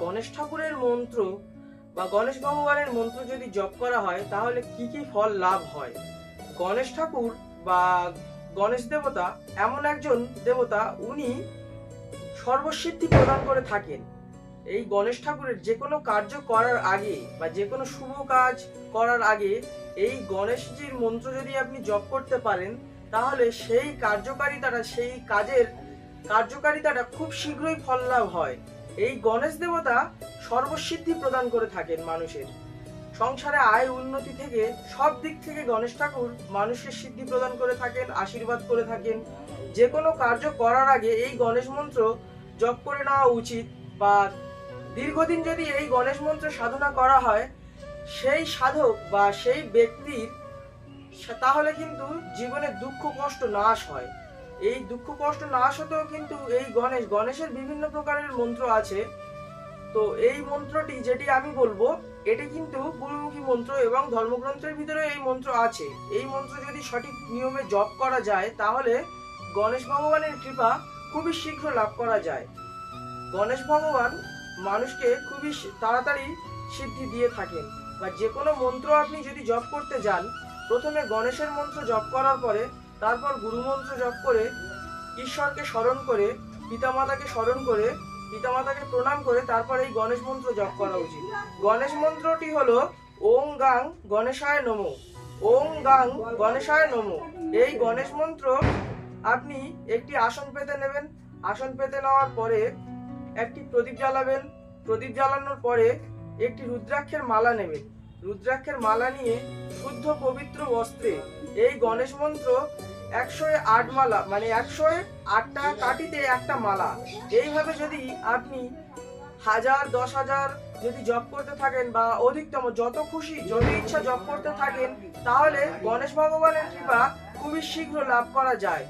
গণেশ ঠাকুরের মন্ত্র বা গণেশ ভগবানের মন্ত্র যদি জপ করা হয়, তাহলে কি কি ফল লাভ হয়? গণেশ ঠাকুর বা গণেশ দেবতা এমন একজন দেবতা, উনি সর্বসিদ্ধি প্রদান করে থাকেন। এই গণেশ ঠাকুরের যে কোনো কার্য করার আগে বা যে কোনো শুভ কাজ করার আগে এই গণেশজির মন্ত্র যদি আপনি জপ করতে পারেন, তাহলে সেই কার্যকারিতাটা, সেই কাজের কার্যকারিতাটা খুব শীঘ্রই ফল লাভ হয়। এই গণেশ দেবতা সর্বসিদ্ধি প্রদান করে থাকেন মানুষের। সংসারে আয় উন্নতি থেকে সব দিক থেকে গণেশ ঠাকুর মানুষের সিদ্ধি প্রদান করে থাকেন, আশীর্বাদ করে থাকেন। যে কোনো কার্য করার আগে এই গণেশ মন্ত্র জপ করে নেওয়া উচিত বা দীর্ঘদিন যদি এই গণেশ মন্ত্র সাধনা করা হয়, সেই সাধক বা সেই ব্যক্তির, তাহলে কিন্তু জীবনে দুঃখ কষ্ট নাশ হয়। এই দুঃখ কষ্ট না হতেও কিন্তু এই গণেশ, গণেশের বিভিন্ন প্রকারের মন্ত্র আছে। তো এই মন্ত্রটি যেটি আমি বলব, এটি কিন্তু গুরুমুখী মন্ত্র এবং ধর্মগ্রন্থের ভিতরে এই মন্ত্র আছে। এই মন্ত্র যদি সঠিক নিয়মে জপ করা যায়, তাহলে গণেশ ভগবানের কৃপা খুবই শীঘ্র লাভ করা যায়। গণেশ ভগবান মানুষকে খুবই তাড়াতাড়ি সিদ্ধি দিয়ে থাকেন। বা যে কোনো মন্ত্র আপনি যদি জপ করতে যান, প্রথমে গণেশের মন্ত্র জপ করার পরে তারপর গুরুমন্ত্র জপ করে ঈশ্বরকে স্মরণ করে, পিতামাতাকে স্মরণ করে, পিতামাতাকে প্রণাম করে তারপর এই গণেশ মন্ত্র জপ করা উচিত। গণেশ মন্ত্রটি হলো, ওং গাং গণেশায় নমো, ওং গাং গণেশায় নমো। এই গণেশ মন্ত্র আপনি একটি আসন পেতে নেবেন। আসন পেতে নেওয়ার পরে একটি প্রদীপ জ্বালাবেন। প্রদীপ জ্বালানোর পরে একটি রুদ্রাক্ষের মালা নেবেন। রুদ্রাক্ষের মালা নিয়ে শুদ্ধ পবিত্র বস্ত্রে এই গণেশ মন্ত্র একশো আট মালা মানে একশো আটটা কাটিতে একটা মালা। এইভাবে যদি আপনি হাজার, দশ হাজার যদি জপ করতে থাকেন বা অধিকতম যত খুশি, যত ইচ্ছা জপ করতে থাকেন, তাহলে গণেশ ভগবানের কৃপা খুবই শীঘ্র লাভ করা যায়।